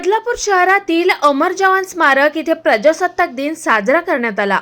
बदलापूर शहरातील अमर जवान स्मारक इथे प्रजासत्ताक दिन साजरा करण्यात आला.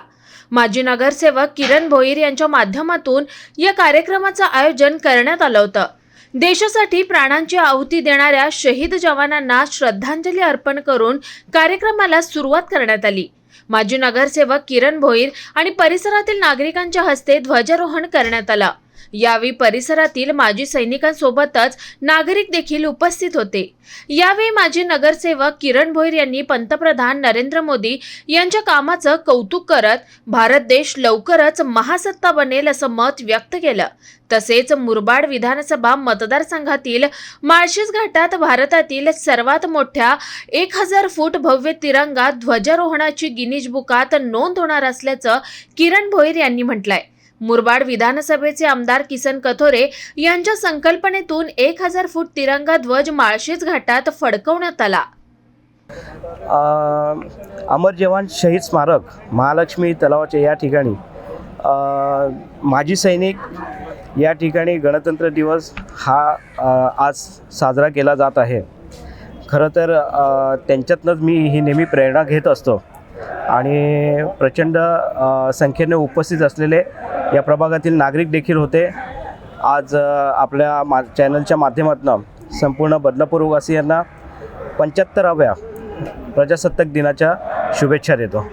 माजी नगरसेवक किरण भोईर यांच्या माध्यमातून या कार्यक्रमाचं आयोजन करण्यात आलं होतं. देशासाठी प्राणांची आहुती देणाऱ्या शहीद जवानांना श्रद्धांजली अर्पण करून कार्यक्रमाला सुरुवात करण्यात आली. माजी नगरसेवक किरण भोईर आणि परिसरातील नागरिकांच्या हस्ते ध्वजारोहण करण्यात आलं. यावेळी परिसरातील माजी सैनिकांसोबतच नागरिक देखील उपस्थित होते. यावेळी माजी नगरसेवक किरण भोईर यांनी पंतप्रधान नरेंद्र मोदी यांच्या कामाचं कौतुक करत भारत देश लवकरच महासत्ता बनेल असं मत व्यक्त केलं. तसेच मुरबाड विधानसभा मतदारसंघातील माळशेज घाटात भारतातील सर्वात मोठ्या एक हजार फूट भव्य तिरंगा ध्वजारोहणाची गिनीज बुकात नोंद होणार असल्याचं किरण भोईर यांनी म्हटलंय. मुरबाड विधानसभेचे आमदार किसन कथोरे यांच्या संकल्पनेतून एक हजार फूट तिरंगा ध्वज माळशेज घाटात फडकवण्यात आला. अमर जवान शहीद स्मारक महालक्ष्मी तलावाच्या या ठिकाणी. माजी सैनिक या ठिकाणी गणतंत्र दिवस हा आज साजरा केला जात आहे. खरं तर त्यांच्यातनंच मी ही नेहमी प्रेरणा घेत असतो. आणि प्रचंड संख्येने उपस्थित असलेले या प्रभागातील नागरिक देखील होते. आज आपल्या मा चॅनलच्या माध्यमातून संपूर्ण बदलापूरवासियांना पंच्याहत्तराव्या प्रजासत्ताक दिनाच्या शुभेच्छा देतो.